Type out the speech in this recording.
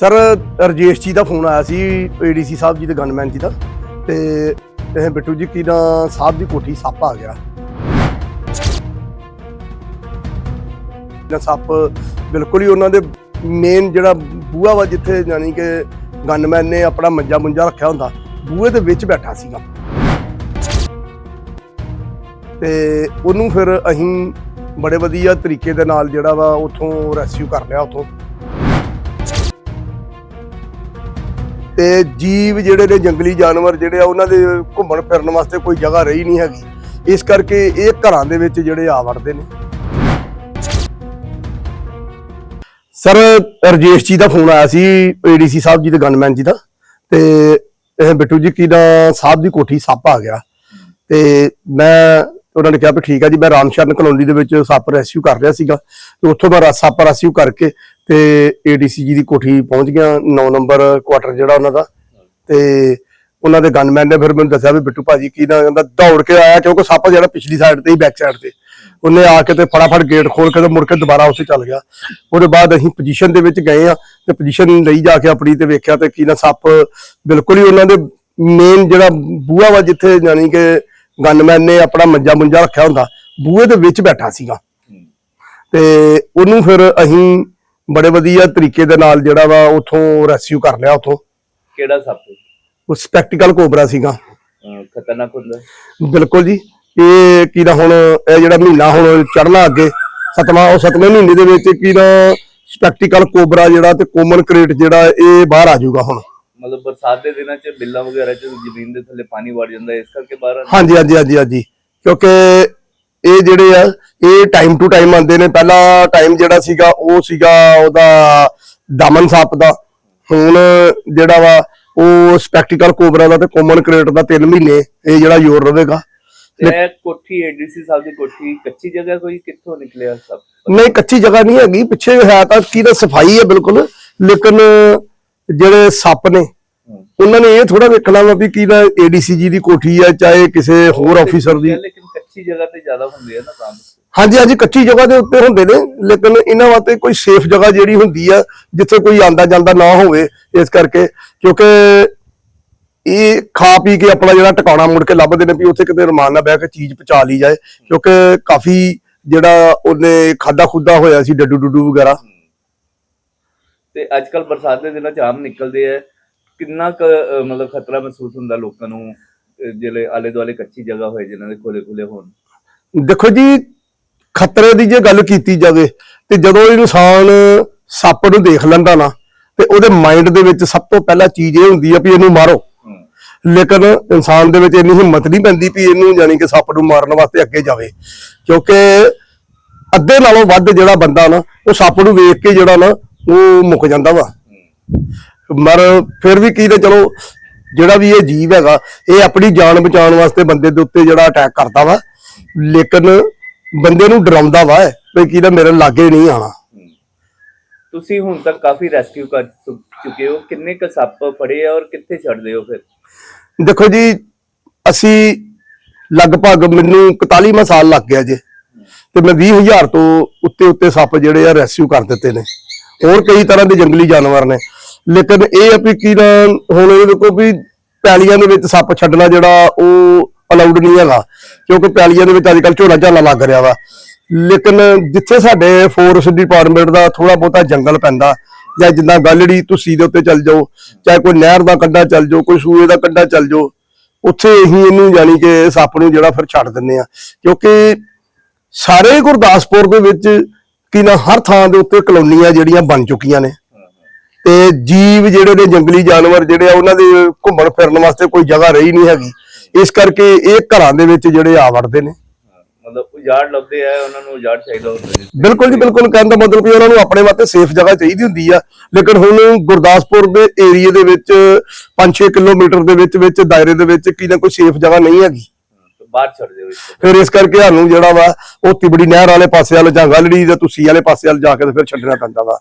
Sir, Rajesh ਜੀ ਦਾ phone ਆਇਆ ਸੀ ADC Sahib ji ਦੇ ਗਨਮੈਨ ਜੀ ਦਾ। ਤੇ ਇਹ ਬਿੱਟੂ ਜੀ, ਕੀ ਨਾ? ਸਾਹਿਬ ਦੀ ਕੋਠੀ ਸੱਪ ਆ ਗਿਆ। ਨਾ ਸੱਪ ਬਿਲਕੁਲ ਹੀ ਉਹਨਾਂ ਦੇ ਮੇਨ ਜਿਹੜਾ ਬੂਹਾ ਵਾ, ਜਿੱਥੇ ਯਾਨੀ ਕਿ ਗਨਮੈਨ ਨੇ ਆਪਣਾ ਮੰਜਾ ਮੁੰਜਾ ਰੱਖਿਆ ਹੁੰਦਾ, ਬੂਹੇ ਦੇ ਵਿੱਚ ਬੈਠਾ ਸੀਗਾ। ਤੇ ਉਹਨੂੰ ਫਿਰ ਅਸੀਂ ਬੜੇ ਵਧੀਆ ਤਰੀਕੇ ਦੇ ਨਾਲ ਜਿਹੜਾ ਵਾ, ਉਥੋਂ ਰੈਸਕਿਊ ਕਰ ਲਿਆ ਉਥੋਂ। ਤੇ ਜੀਵ ਜਿਹੜੇ ਨੇ, ਜੰਗਲੀ ਜਾਨਵਰ ਜਿਹੜੇ ਆ, ਉਹਨਾਂ ਦੇ ਘੁੰਮਣ ਫਿਰਨ ਵਾਸਤੇ ਕੋਈ ਜਗ੍ਹਾ ਰਹੀ ਨਹੀਂ ਹੈਗੀ। ਇਸ ਕਰਕੇ ਇਹ ਘਰਾਂ ਦੇ ਵਿੱਚ ਜਿਹੜੇ ਆ ਵੜਦੇ ਨੇ। ਸਰ, ਰਜੇਸ਼ ਜੀ ਦਾ ਫੋਨ ਆਇਆ ਸੀ ਏਡੀਸੀ ਸਾਹਿਬ ਜੀ ਦੇ ਗਨਮੈਨ ਜੀ ਦਾ। ਤੇ ਇਹ ਬਿੱਟੂ ਜੀ ਕੀ ਦਾ, ਸਾਹਿਬ ਦੀ ਕੋਠੀ ਸੱਪ ਆ ਗਿਆ। ਤੇ ਮੈਂ ਉਹਨਾਂ ਨੇ ਕਿਹਾ ਵੀ ਠੀਕ ਆ ਜੀ, ਮੈਂ ਰਾਮਸ਼ਰਨ ਕਲੋਨੀ ਦੇ ਵਿੱਚ ਸੱਪ ਰੈਸਕਿਊ ਕਰ ਰਿਹਾ ਸੀਗਾ। ਤੇ ਉੱਥੋਂ ਮੈਂ ਸੱਪ ਰੈਸਕਿਊ ਕਰਕੇ ਤੇ ਏਡੀਸੀ ਜੀ ਦੀ ਕੋਠੀ ਪਹੁੰਚ ਗਿਆ 9 ਨੰਬਰ ਕੁਆਟਰ ਜਿਹੜਾ ਉਹਨਾਂ ਦਾ। ਤੇ ਉਹਨਾਂ ਦੇ ਗਨਮੈਨ ਨੇ ਫਿਰ ਮੈਨੂੰ ਦੱਸਿਆ ਵੀ ਬਿੱਟੂ ਭਾਜੀ ਕੀ ਨਾ ਕਹਿੰਦਾ, ਦੌੜ ਕੇ ਆਇਆ ਕਿਉਂਕਿ ਸੱਪ ਜਿਹੜਾ ਪਿਛਲੀ ਸਾਈਡ ਤੇ ਹੀ ਬੈਕ ਸਾਈਡ ਤੇ। ਉਹਨੇ ਆ ਕੇ ਤੇ ਫਟਾਫਟ ਗੇਟ ਖੋਲ ਕੇ ਤੇ ਮੁੜ ਕੇ ਦੁਬਾਰਾ ਉੱਥੇ ਚੱਲ ਗਿਆ। ਉਹਦੇ ਬਾਅਦ ਅਸੀਂ ਪੋਜੀਸ਼ਨ ਦੇ ਵਿੱਚ ਗਏ ਆ ਤੇ ਪੋਜੀਸ਼ਨ ਲਈ ਜਾ ਕੇ ਆਪਣੀ ਤੇ ਵੇਖਿਆ ਤੇ ਕੀ ਨਾ ਸੱਪ ਬਿਲਕੁਲ ਹੀ ਉਹਨਾਂ ਦੇ ਮੇਨ ਜਿਹੜਾ ਬੂਹਾ ਵਾ ਜਿੱਥੇ ਯਾਨੀ ਕਿ ਗਨਮੈਨ ਨੇ ਆਪਣਾ ਮੰਜਾ ਮੁੰਜਾ ਰੱਖਿਆ ਹੁੰਦਾ ਬੂਹੇ ਦੇ ਵਿੱਚ ਬੈਠਾ ਸੀਗਾ। ਤੇ ਉਹਨੂੰ ਫਿਰ ਅਸੀਂ ਬੜੇ ਵਧੀਆ ਤਰੀਕੇ ਦੇ ਨਾਲ ਜਿਹੜਾ ਵਾ ਉਥੋਂ ਰੈਸਕਿਊ ਕਰ ਲਿਆ ਉਥੋਂ। ਕਿਹੜਾ ਸੱਪ? ਉਹ ਸਪੈਕਟੀਕਲ ਕੋਬਰਾ ਸੀਗਾ। ਅਹ ਖਤਰਨਾਕ ਹੁੰਦਾ। ਬਿਲਕੁਲ ਜੀ ਇਹ ਕੀ ਦਾ ਹੁਣ ਇਹ ਜਿਹੜਾ ਮਹੀਨਾ ਹੁਣ ਚੜਨਾ ਅੱਗੇ ਸਤਵਾਂ ਉਹ ਸਤਵੇਂ ਮਹੀਨੇ ਦੇ ਵਿੱਚ ਕੀ ਦਾ ਸਪੈਕਟੀਕਲ ਕੋਬਰਾ ਜਿਹੜਾ ਤੇ ਕੋਮਨ ਕ੍ਰੇਟ ਜਿਹੜਾ ਇਹ ਬਾਹਰ ਆ ਜਾਊਗਾ ਹੁਣ। ਮਤਲਬ ਬਰਸਾਤ ਦੇ ਦਿਨਾਂ 'ਚ ਬਿੱਲਾਂ ਵਗੈਰਾ 'ਚ ਜ਼ਮੀਨ ਦੇ ਥੱਲੇ ਪਾਣੀ ਵੜ ਜਾਂਦਾ ਹੈ, ਇਸ ਕਰਕੇ ਬਾਹਰ। ਹਾਂਜੀ ਹਾਂਜੀ ਹਾਂਜੀ ਹਾਂਜੀ। ਕਿਉਂਕਿ ਇਹ ਜਿਹੜੇ ਆ ਇਹ ਟਾਈਮ ਟੂ ਟਾਈਮ ਆਉਂਦੇ ਨੇ। ਪਹਿਲਾ ਟਾਈਮ ਜਿਹੜਾ ਸੀਗਾ ਉਹ ਸੀਗਾ ਉਹਦਾ ਦਮਨ ਸੱਪ ਦਾ। ਹੁਣ ਜਿਹੜਾ ਵਾ ਉਹ ਸਪੈਕਟੀਕਲ ਕੋਬਰਾ ਦਾ ਤੇ ਕੋਮਨ ਕ੍ਰੇਟ ਦਾ 3 ਮਹੀਨੇ ਇਹ ਜਿਹੜਾ ਯੋਰ ਰਹੇਗਾ ਤੇ ਇਹ ਕੋਠੀ ਏਡੀਸੀ ਸਾਹਿਬ ਦੀ ਕੋਠੀ ਕੱਚੀ ਜਗ੍ਹਾ ਕੋਈ ਕਿੱਥੋਂ ਨਿਕਲਿਆ ਸੱਪ ਨਹੀਂ ਕੱਚੀ ਜਗ੍ਹਾ ਨਹੀਂ ਹੈਗੀ। ਪਿੱਛੇ ਹੈ ਤਾਂ ਕੀ ਦਾ ਸਫ਼ਾਈ ਹੈ ਬਿਲਕੁਲ। ਲੇਕਿਨ ਜਿਹੜੇ ਸੱਪ ਨੇ। ਉਹਨਾਂ ਨੇ ਇਹ ਥੋੜਾ ਵੇਖਣਾ ਵਾ ਵੀ ਕੀ ਦਾ ਏਡੀਸੀ ਜੀ ਦੀ ਕੋਠੀ ਹੈ ਚਾਹੇ ਕਿਸੇ ਹੋਰ ਆਫੀਸਰ ਦੀ। ਲੇਕਿਨ ਕੱਚੀ ਜਗ੍ਹਾ ਤੇ ਜ਼ਿਆਦਾ ਹੁੰਦੀ ਹੈ ਨਾ ਕੰਮ। ਹਾਂਜੀ ਹਾਂਜੀ ਕੱਚੀ ਜਗ੍ਹਾ ਦੇ ਉੱਤੇ ਹੁੰਦੇ ਨੇ ਲੇਕਿਨ ਇਹਨਾਂ ਵਾਸਤੇ ਕੋਈ ਸੇਫ ਜਗ੍ਹਾ ਜਿਹੜੀ ਹੁੰਦੀ ਆ ਜਿੱਥੇ ਕੋਈ ਆਂਦਾ ਜਾਂਦਾ ਨਾ ਹੋਵੇ ਇਸ ਕਰਕੇ ਕਿਉਂਕਿ ਇਹ ਖਾ ਪੀ ਕੇ ਆਪਣਾ ਜਿਹੜਾ ਟਿਕਾਣਾ ਮੁੜ ਕੇ ਲੱਭਦੇ ਨੇ ਵੀ ਉੱਥੇ ਕਿਤੇ ਰਮਾਨ ਨਾਲ ਬਹਿ ਕੇ ਚੀਜ਼ ਪਚਾ ਲਈ ਜਾਏ ਕਿਉਂਕਿ ਕਾਫੀ ਜਿਹੜਾ ਉਹਨੇ ਖਾਦਾ ਖੁੱਦਾ ਹੋਇਆ ਸੀ ਡੱਡੂ ਡੁੱਡੂ ਵਗੈਰਾ ਤੇ ਅੱਜ ਕੱਲ ਬਰਸਾਤ ਦੇ ਦਿਨਾਂ 'ਚ ਆਮ ਨਿਕਲਦੇ ਆ। ਕਿੰਨਾ ਕੁ ਮਤਲਬ ਖਤਰਾ ਮਹਿਸੂਸ ਹੁੰਦਾ ਲੋਕਾਂ ਨੂੰ ਜਿਹੜੇ ਆਲੇ ਦੁਆਲੇ ਕੱਚੀ ਜਗ੍ਹਾ ਹੋਏ ਜਿਨ੍ਹਾਂ ਦੇ ਖੋਲੇ ਖੁੱਲੇ ਹੋਣ? ਦੇਖੋ ਜੀ ਖਤਰੇ ਦੀ ਜੇ ਗੱਲ ਕੀਤੀ ਜਾਵੇ ਤੇ ਜਦੋਂ ਇਨਸਾਨ ਸੱਪ ਨੂੰ ਦੇਖ ਲੈਂਦਾ ਨਾ ਤੇ ਉਹਦੇ ਮਾਈਂਡ ਦੇ ਵਿੱਚ ਸਭ ਤੋਂ ਪਹਿਲਾਂ ਚੀਜ਼ ਇਹ ਹੁੰਦੀ ਆ ਵੀ ਇਹਨੂੰ ਮਾਰੋ। ਹਮ। ਲੇਕਿਨ ਇਨਸਾਨ ਦੇ ਵਿੱਚ ਇੰਨੀ ਹਿੰਮਤ ਨਹੀਂ ਪੈਂਦੀ ਵੀ ਇਹਨੂੰ ਯਾਨੀ ਕਿ ਸੱਪ ਨੂੰ ਮਾਰਨ ਵਾਸਤੇ ਅੱਗੇ ਜਾਵੇ। ਕਿਉਂਕਿ ਅੱਧੇ ਨਾਲੋਂ ਵੱਧ ਜਿਹੜਾ ਬੰਦਾ ਨਾ ਉਹ ਸੱਪ ਨੂੰ ਵੇਖ ਕੇ ਜਿਹੜਾ ਨਾ ਉਹ ਮੁੱਕ ਜਾਂਦਾ ਵਾ। ਮਰ ਫਿਰ ਵੀ ਕੀ ਤੇ ਚਲੋ ਜਿਹੜਾ ਵੀ ਇਹ ਜੀਵ ਹੈਗਾ ਇਹ ਆਪਣੀ ਜਾਨ ਬਚਾਉਣ ਵਾਸਤੇ ਬੰਦੇ ਦੇ ਉੱਤੇ ਜਿਹੜਾ ਅਟੈਕ ਕਰਦਾ ਵਾ। ਲੇਕਿਨ ਬੰਦੇ ਨੂੰ ਡਰਾਉਂਦਾ ਵਾ ਵੀ ਕੀ ਦਾ ਮੇਰੇ ਲਾਗੇ ਨਹੀਂ ਆਣਾ। ਤੁਸੀਂ ਹੁਣ ਤੱਕ ਕਾਫੀ ਰੈਸਕਿਊ ਕਰ ਚੁੱਕੇ ਹੋ। ਕਿੰਨੇ ਕ ਸੱਪ ਫੜੇ ਆ ਔਰ ਕਿੱਥੇ ਛੱਡਦੇ ਹੋ ਫਿਰ? ਦੇਖੋ ਜੀ ਅਸੀਂ ਲਗਭਗ ਮੈਨੂੰ 41ਵਾਂ ਸਾਲ ਲੱਗ ਗਿਆ ਜੇ। ਤੇ ਮੈਂ 20000 ਤੋਂ ਉੱਤੇ ਉੱਤੇ ਸੱਪ ਜਿਹੜੇ ਆ ਰੈਸਕਿਊ ਕਰ ਦਿੱਤੇ ਨੇ। ਹੋਰ ਕਈ ਤਰ੍ਹਾਂ ਦੇ ਜੰਗਲੀ ਜਾਨਵਰ ਨੇ। ਲੇਕਿਨ ਇਹ ਆ ਵੀ ਕੀ ਨਾ, ਹੁਣ ਇਹ ਦੇਖੋ ਵੀ ਪੈਲੀਆਂ ਦੇ ਵਿੱਚ ਸੱਪ ਛੱਡਣਾ ਜਿਹੜਾ, ਉਹ ਅਲਾਉਡ ਨਹੀਂ ਹੈਗਾ। ਕਿਉਂਕਿ ਪੈਲੀਆਂ ਦੇ ਵਿੱਚ ਅੱਜ ਕੱਲ ਝੋਲਾ ਝਾਲਾ ਲੱਗ ਰਿਹਾ ਵਾ। ਲੇਕਿਨ ਜਿੱਥੇ ਸਾਡੇ ਫੋਰੈਸਟ ਡਿਪਾਰਟਮੈਂਟ ਦਾ ਥੋੜਾ ਬਹੁਤਾ ਜੰਗਲ ਪੈਂਦਾ, ਜਾਂ ਜਿੱਦਾਂ ਗਾਲੜੀ ਤੁਸੀਂ ਦੇ ਉੱਤੇ ਚੱਲ ਜਾਓ, ਚਾਹੇ ਕੋਈ ਨਹਿਰ ਦਾ ਕੰਢਾ ਚੱਲ ਜਾਓ, ਕੋਈ ਸੂਏ ਦਾ ਕੰਢਾ ਚੱਲ ਜਾਓ, ਉੱਥੇ ਹੀ ਇਹਨੂੰ ਯਾਨੀ ਕਿ ਸੱਪ ਨੂੰ ਜਿਹੜਾ ਫਿਰ ਛੱਡ ਦਿੰਦੇ ਆ। ਕਿਉਂਕਿ ਸਾਰੇ ਗੁਰਦਾਸਪੁਰ ਦੇ ਵਿੱਚ ਕੀ ਨਾ ਹਰ ਥਾਂ ਦੇ ਉੱਤੇ ਕਲੋਨੀਆਂ ਜਿਹੜੀਆਂ ਬਣ ਚੁੱਕੀਆਂ ਨੇ। ਤੇ ਜੀਵ ਜਿਹੜੇ ਨੇ ਜੰਗਲੀ ਜਾਨਵਰ ਜਿਹੜੇ ਆ ਉਹਨਾਂ ਦੇ ਘੁੰਮਣ ਫਿਰਨ ਵਾਸਤੇ ਕੋਈ ਜਗ੍ਹਾ ਰਹੀ ਨਹੀਂ ਹੈਗੀ। ਇਸ ਕਰਕੇ ਇਹ ਘਰਾਂ ਦੇ ਵਿੱਚ ਜਿਹੜੇ ਆ ਵੜਦੇ ਨੇ। ਮਤਲਬ ਉਜਾੜ ਲੱਭਦੇ ਆ ਉਹਨਾਂ ਨੂੰ ਉਜਾੜ ਚਾਹੀਦਾ ਹੁੰਦਾ ਬਿਲਕੁਲ ਜੀ ਬਿਲਕੁਲ। ਕਹਿਣ ਦਾ ਮਤਲਬ ਵੀ ਉਹਨਾਂ ਨੂੰ ਆਪਣੇ ਵਾਸਤੇ ਸੇਫ ਜਗ੍ਹਾ ਚਾਹੀਦੀ ਹੁੰਦੀ ਆ। ਲੇਕਿਨ ਹੁਣ ਗੁਰਦਾਸਪੁਰ ਦੇ ਏਰੀਆ ਦੇ ਵਿੱਚ 5-6 ਕਿਲੋਮੀਟਰ ਦੇ ਵਿੱਚ ਵਿੱਚ ਦਾਇਰੇ ਦੇ ਵਿੱਚ ਕੀ ਨਾ ਕੋਈ ਸੇਫ ਜਗ੍ਹਾ ਨਹੀਂ ਹੈਗੀ। ਬਾਹਰ ਛੱਡ ਦਿਓ ਇਸ ਤੋਂ ਫਿਰ ਇਸ ਕਰਕੇ ਸਾਨੂੰ ਜਿਹੜਾ ਵਾ, ਉਹ ਤਿਬੜੀ ਨਹਿਰ ਵਾਲੇ ਪਾਸੇ ਵੱਲ ਜਾਂ ਗਲੜੀ ਜਾਂ ਤੁਸੀਂ ਵਾਲੇ ਪਾਸੇ ਵੱਲ ਜਾ ਕੇ ਤੇ ਫਿਰ ਛੱਡਣਾ ਪੈਂਦਾ ਵਾ।